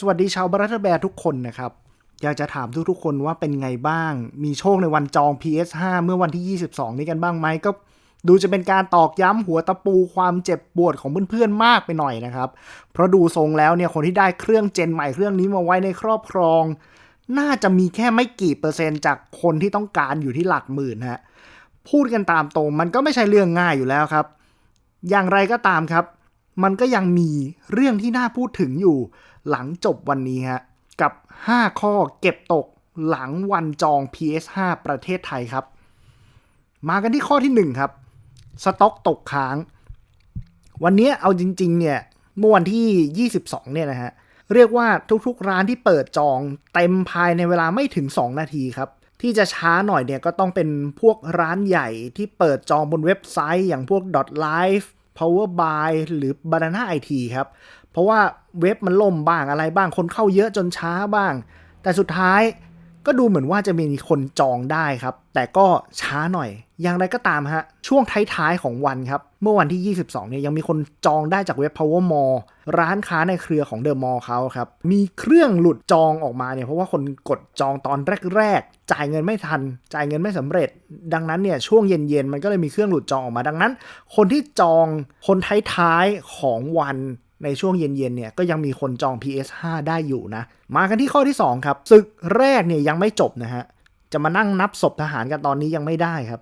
สวัสดีชาวบรัตแบร์ทุกคนนะครับ อยากจะถามทุกๆคนว่าเป็นไงบ้าง มีโชคในวันจอง PS5 เมื่อวันที่ 22 นี้กันบ้างไหมก็ดูจะเป็นการตอกย้ำหัวตะปูความเจ็บปวดของเพื่อนๆมากไปหน่อยนะครับ เพราะดูทรงแล้วเนี่ยคนที่ได้เครื่องเจนใหม่เครื่องนี้มาไว้ในครอบครอง น่าจะมีแค่ไม่กี่เปอร์เซ็นต์จากคนที่ต้องการอยู่ที่หลักหมื่นฮะพูดกันตามตรงมันก็ไม่ใช่เรื่องง่ายอยู่แล้วครับ อย่างไรก็ตามครับ มันก็ยังมีเรื่องที่น่าพูดถึงอยู่หลังจบวันนี้ฮะ กับ 5 ข้อเก็บตกหลังวันจอง PS5 ประเทศไทยครับ มากันที่ข้อที่ 1 ครับ สต็อกตกค้าง วันนี้เอาจริง ๆ เนี่ยเมื่อวันที่ 22 เนี่ยนะฮะ เรียกว่าทุกๆร้านที่เปิดจองเต็มภายในเวลาไม่ถึง 2 นาทีครับ ที่จะช้าหน่อยเนี่ยก็ต้องเป็นพวกร้านใหญ่ที่เปิดจองบนเว็บไซต์อย่างพวก .live power by หรือ banana IT ครับ เพราะว่าเว็บมันล่มบ้างอะไรบ้างคนเข้าเยอะจนช้าบ้าง แต่สุดท้าย ก็ดูเหมือนว่าจะมีคนจองได้ครับ แต่ก็ช้าหน่อย อย่างไรก็ตามฮะ ช่วงท้ายๆของวันครับ เมื่อวันที่ 22 เนี่ยยังมีคนจองได้จากเว็บ Power Mall ร้านค้าในเครือของเดอะมอลล์เขาครับ มีเครื่องหลุดจองออกมาเนี่ยเพราะว่าคนกดจองตอนแรกๆ จ่ายเงินไม่ทัน จ่ายเงินไม่สำเร็จ ดังนั้นเนี่ยช่วงเย็นๆ มันก็เลยมีเครื่องหลุดจองออกมา ดังนั้น คนที่จองคนท้ายๆของวัน ในช่วงเย็นๆเนี่ยก็ยังมีคนจอง PS5 ได้อยู่นะ มากันที่ข้อที่ 2 ครับศึกแรกเนี่ยยังไม่จบนะฮะ จะมานั่งนับศพทหารกันตอนนี้ยังไม่ได้ครับ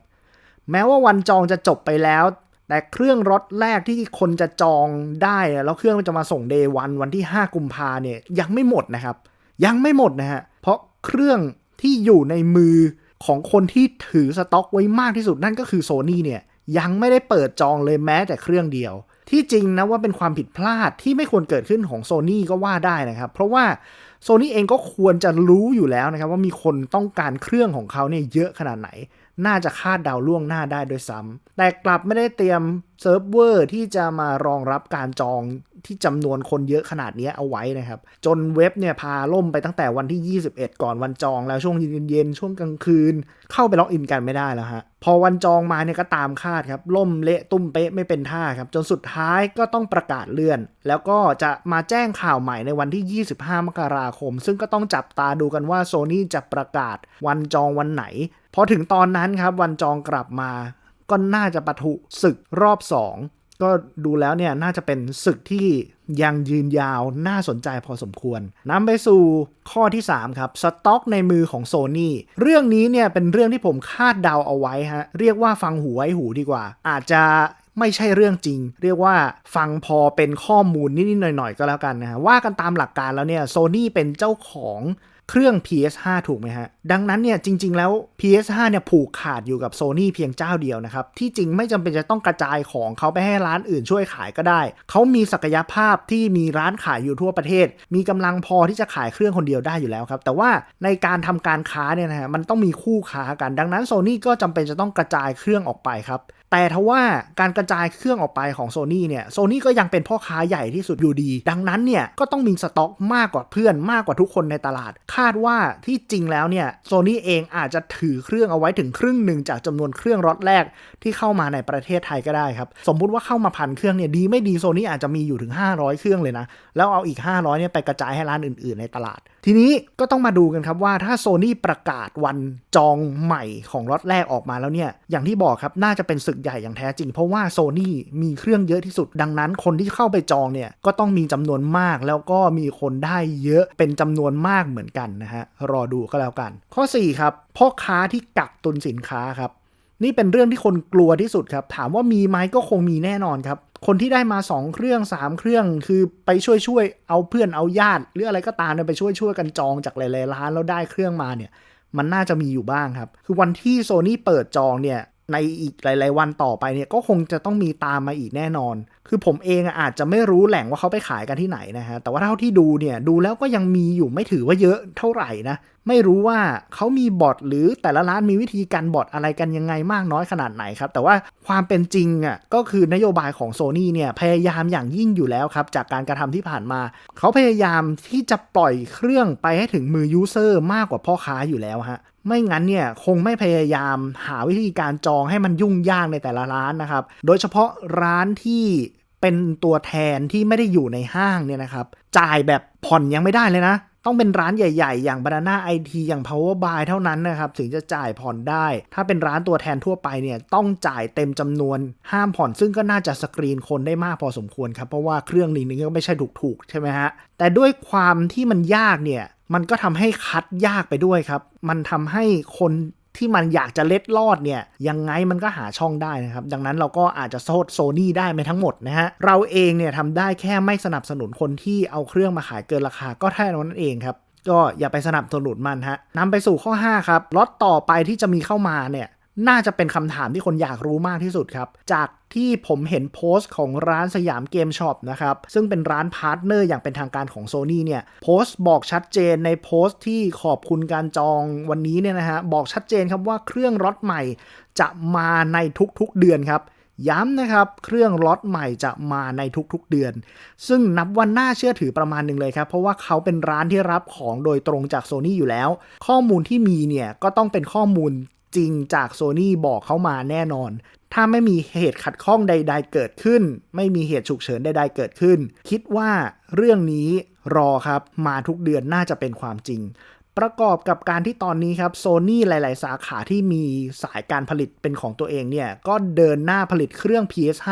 แม้ว่าวันจองจะจบไปแล้ว แต่เครื่องรถแรกที่คนจะจองได้แล้วเครื่องมันจะมาส่งเดย์วันวันที่ 5 กุมภาเนี่ยยังไม่หมดนะครับ ยังไม่หมดนะฮะเพราะเครื่องที่อยู่ในมือของคนที่ถือสต็อกไว้มากที่สุดนั่นก็คือโซ n y เนี่ยยังไม่ได้เปิดจองเลยแม้แต่เครื่องเดียว ที่จริงนะว่าเป็นความผิดพลาดที่ไม่ควรเกิดขึ้นของโซ n y ก็ว่าได้นะครับ เพราะว่าโซ n y เองก็ควรจะรู้อยู่แล้วนะครับ ว่ามีคนต้องการเครื่องของเขาเนี่ยเยอะขนาดไหน น่าจะคาดเดาล่วงหน้าได้ด้วยซ้ำแต่กลับไม่ได้เตรียมเซิร์ฟเวอร์ที่จะมารองรับการจอง ที่จำนวนคนเยอะขนาดนี้เอาไว้นะครับ จนเว็บเนี่ยพาล่มไปตั้งแต่วันที่ 21 ก่อนวันจองแล้วช่วงเย็นๆช่วงกลางคืน เข้าไปล็อกอินกันไม่ได้แล้วฮะพอวันจองมาเนี่ยก็ตามคาดครับ ล่มเละตุ้มเป๊ะไม่เป็นท่าครับ จนสุดท้ายก็ต้องประกาศเลื่อน แล้วก็จะมาแจ้งข่าวใหม่ในวันที่ 25 มกราคม ซึ่งก็ต้องจับตาดูกันว่าโซนี่จะประกาศวันจองวันไหนพอถึงตอนนั้นครับวันจองกลับมาก็น่าจะปะทุศึกรอบ 2 ก็ดูแล้วเนี่ยน่าจะเป็นศึกที่ยังยืนยาวน่าสนใจพอสมควรนำไปสู่ข้อที่ 3 ครับ สต็อกในมือของ Sony เรื่องนี้เนี่ยเป็นเรื่องที่ผมคาดเดาเอาไว้ฮะ เรียกว่าฟังหูไว้หูดีกว่า อาจจะไม่ใช่เรื่องจริง เรียกว่าฟังพอเป็นข้อมูลนิดๆหน่อยๆ ก็แล้วกันนะฮะว่ากันตามหลักการแล้วเนี่ย Sony เป็นเจ้าของ เครื่อง PS5 ถูกไหมฮะ ดังนั้นเนี่ยจริง ๆ แล้ว PS5 เนี่ยผูกขาดอยู่กับ Sony เพียงเจ้าเดียวนะครับ ที่จริงไม่จำเป็นจะต้องกระจายของเขาไปให้ร้านอื่นช่วยขายก็ได้ เขามีศักยภาพที่มีร้านขายอยู่ทั่วประเทศ มีกำลังพอที่จะขายเครื่องคนเดียวได้อยู่แล้วครับ แต่ว่าในการทำการค้าเนี่ยนะฮะมันต้องมีคู่ค้ากัน ดังนั้น Sony ก็จำเป็นจะต้องกระจายเครื่องออกไปครับแต่ทว่าการกระจายเครื่องออกไปของ Sony เนี่ย Sony ก็ยังเป็นพ่อค้าใหญ่ที่สุดอยู่ดี ดังนั้นเนี่ยก็ต้องมีสต็อกมากกว่าเพื่อนมากกว่าทุกคนในตลาดคาดว่าที่จริงแล้วเนี่ย Sony เองอาจจะถือเครื่องเอาไว้ถึงครึ่งหนึ่งจากจำนวนเครื่องรถแรกที่เข้ามาในประเทศไทยก็ได้ครับ สมมุติว่าเข้ามาพันเครื่องเนี่ยดีไม่ดี Sony อาจจะมีอยู่ถึง 500 เครื่องเลยนะ แล้วเอาอีก 500เนี่ยไปกระจายให้ร้านอื่น ๆในตลาด ทีนี้ก็ต้องมาดูกันครับว่าถ้า Sony ประกาศวันจองใหม่ของรถแรกออกมาแล้วเนี่ยอย่างที่บอกครับน่าจะเป็นศึกใหญ่อย่างแท้จริง เพราะว่า Sony มีเครื่องเยอะที่สุดดังนั้น คนที่เข้าไปจองเนี่ยก็ต้องมีจำนวนมากแล้วก็มีคนได้เยอะเป็นจำนวนมากเหมือนกันนะฮะรอดูก็แล้วกัน ข้อ4ครับพ่อค้าที่กักตุนสินค้าครับนี่เป็นเรื่องที่คนกลัวที่สุดครับ ถามว่ามีไหมก็คงมีแน่นอนครับ คนที่ได้มา 2 เครื่อง 3 เครื่อง คือไปช่วยช่วยเอาเพื่อนเอาญาติหรืออะไรก็ตามไปช่วยช่วยกันจองจากหลายๆร้านแล้วได้เครื่องมาเนี่ย มันน่าจะมีอยู่บ้างครับ คือวันที่โซนี่เปิดจองเนี่ย ในอีกหลาย ๆ วันต่อไปเนี่ยก็คงจะต้องมีตามมาอีกแน่นอน คือผมเองอะอาจจะไม่รู้แหล่งว่าเขาไปขายกันที่ไหนนะฮะ แต่ว่าเท่าที่ดูเนี่ยดูแล้วก็ยังมีอยู่ไม่ถือว่าเยอะเท่าไหร่นะ ไม่รู้ว่าเขามีบอทหรือแต่ละร้านมีวิธีการบอทอะไรกันยังไงมากน้อยขนาดไหนครับ แต่ว่าความเป็นจริงอะก็คือนโยบายของ Sony เนี่ยพยายามอย่างยิ่งอยู่แล้วครับ จากการกระทำที่ผ่านมา เขาพยายามที่จะปล่อยเครื่องไปให้ถึงมือยูเซอร์มากกว่าพ่อค้าอยู่แล้วฮะไม่งั้นเนี่ยคงไม่พยายามหาวิธีการจองให้มันยุ่งยากในแต่ละร้านนะครับ โดยเฉพาะร้านที่เป็นตัวแทนที่ไม่ได้อยู่ในห้างเนี่ยนะครับ จ่ายแบบผ่อนยังไม่ได้เลยนะ ต้องเป็นร้านใหญ่ ๆ อย่าง Banana IT อย่าง Power Buy เท่านั้นนะครับ ถึงจะจ่ายผ่อนได้ ถ้าเป็นร้านตัวแทนทั่วไปเนี่ยต้องจ่ายเต็มจำนวนห้ามผ่อน ซึ่งก็น่าจะสกรีนคนได้มากพอสมควรครับเพราะว่าเครื่องนี้นึงก็ไม่ใช่ถูกๆใช่ไหมฮะแต่ด้วยความที่มันยากเนี่ยมันก็ทำให้คัดยากไปด้วยครับ มันทำให้คน ที่มันอยากจะเล็ดลอดเนี่ยยังไงมันก็หาช่องได้นะครับ ดังนั้นเราก็อาจจะโทษโซนี่ได้ไม่ทั้งหมดนะฮะ เราเองเนี่ยทำได้แค่ไม่สนับสนุนคนที่เอาเครื่องมาขายเกินราคาก็แค่นั้นเองครับ ก็อย่าไปสนับสนุนมันฮะนำไปสู่ข้อ 5 ครับล็อตต่อไปที่จะมีเข้ามาเนี่ยน่าจะเป็นคำถามที่คนอยากรู้มากที่สุดครับ จาก ที่ผมเห็นโพสต์ของร้านสยามเกมช็อปนะครับ ซึ่งเป็นร้านพาร์ทเนอร์อย่างเป็นทางการของ Sony เนี่ย โพสต์บอกชัดเจนในโพสต์ที่ขอบคุณการจองวันนี้เนี่ยนะฮะ บอกชัดเจนครับว่าเครื่องล็อตใหม่จะมาในทุกๆเดือนครับย้ำนะครับเครื่องล็อตใหม่จะมาในทุกๆเดือน ซึ่งนับว่าน่าเชื่อถือประมาณหนึ่งเลยครับ เพราะว่าเขาเป็นร้านที่รับของโดยตรงจาก Sony อยู่แล้ว ข้อมูลที่มีเนี่ยก็ต้องเป็นข้อมูลจริงจาก Sony บอกเขามาแน่นอน ถ้าไม่มีเหตุขัดข้องใด ๆ เกิดขึ้น ไม่มีเหตุฉุกเฉินใด ๆ เกิดขึ้น คิดว่าเรื่องนี้รอครับมาทุกเดือนน่าจะเป็นความจริง ประกอบกับการที่ตอนนี้ครับโซนี่หลาย ๆ สาขาที่มีสายการผลิตเป็นของตัวเองเนี่ยก็เดินหน้าผลิตเครื่อง PS5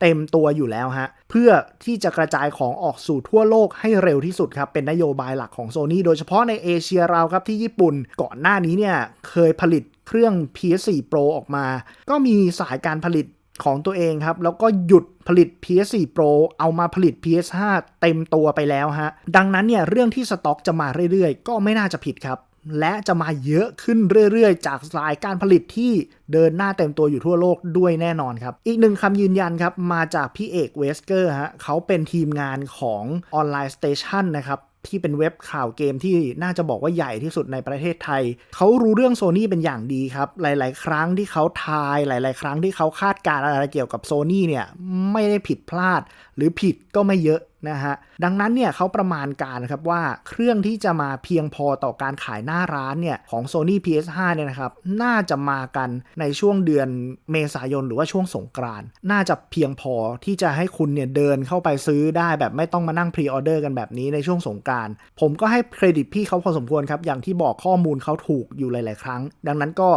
เต็มตัวอยู่แล้วฮะ เพื่อที่จะกระจายของออกสู่ทั่วโลกให้เร็วที่สุดครับ เป็นนโยบายหลักของ Sony โดยเฉพาะในเอเชียเราครับที่ญี่ปุ่นก่อนหน้านี้เนี่ยเคยผลิตเครื่อง PS4 Pro ออกมา ก็มีสายการผลิต ของตัวเองครับ แล้วก็หยุดผลิต PS4 Pro เอามาผลิต PS5 เต็มตัวไปแล้วฮะ ดังนั้นเนี่ยเรื่องที่สต็อกจะมาเรื่อยๆ ก็ไม่น่าจะผิดครับ และจะมาเยอะขึ้นเรื่อยๆ จากสายการผลิตที่เดินหน้าเต็มตัวอยู่ทั่วโลกด้วยแน่นอนครับ อีกหนึ่งคำยืนยันครับ มาจากพี่เอกเวสเกอร์ฮะเขาเป็นทีมงานของออนไลน์สเตชันนะครับ ที่เป็นเว็บข่าวเกมที่น่าจะบอกว่าใหญ่ที่สุดในประเทศไทย เขารู้เรื่องโซนี่เป็นอย่างดีครับ หลาย ๆ ครั้งที่เขาทาย หลาย ๆ ครั้งที่เขาคาดการณ์อะไรเกี่ยวกับโซนี่เนี่ย ไม่ได้ผิดพลาด หรือผิดก็ไม่เยอะ นะฮะดังนั้นเนี่ยเขาประมาณการนะครับว่าเครื่องที่จะมาเพียงพอต่อการขายหน้าร้านเนี่ยของ Sony PS5 เนี่ยนะครับน่าจะมากันในช่วงเดือนเมษายนหรือว่าช่วงสงกรานน่าจะเพียงพอที่จะให้คุณเนี่ยเดินเข้าไปซื้อได้แบบไม่ต้องมานั่งพรีออเดอร์กันแบบนี้ในช่วงสงกรานผมก็ให้เครดิตพี่เขาพอสมควรครับอย่างที่บอกข้อมูลเขาถูกอยู่หลาย ๆ ครั้ง ดังนั้นก็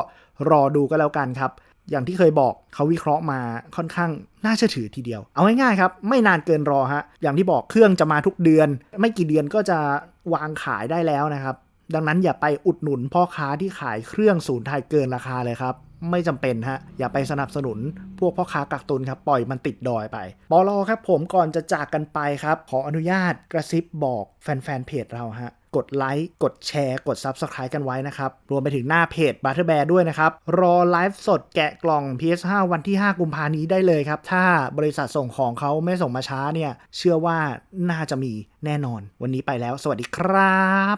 รอดูก็แล้วกันครับ อย่างที่เคยบอกเขาวิเคราะห์มาค่อนข้างน่าเชื่อถือทีเดียว เอาง่ายๆครับ ไม่นานเกินรอฮะ อย่างที่บอกเครื่องจะมาทุกเดือน ไม่กี่เดือนก็จะวางขายได้แล้วนะครับ ดังนั้นอย่าไปอุดหนุนพ่อค้าที่ขายเครื่องศูนย์ไทยเกินราคาเลยครับ ไม่จำเป็นฮะ อย่าไปสนับสนุน พวกพ่อค้ากักตุนครับ ปล่อยมันติดดอยไปปอลอครับผมก่อนจะจากกันไปครับ ขออนุญาตกระซิบบอกแฟนๆเพจเราฮะ กดไลค์ กดแชร์ กด Subscribe กันไว้นะครับ รวมไปถึงหน้าเพจ b u t t e r Bear ด้วยนะครับ รอไลฟ์สดแกะกล่อง PS5 วันที่ 5 กุมภานี้ได้เลยครับ ถ้าบริษัทส่งของเขาไม่ส่งมาช้าเนี่ย เชื่อว่าน่าจะมีแน่นอน วันนี้ไปแล้ว สวัสดีครับ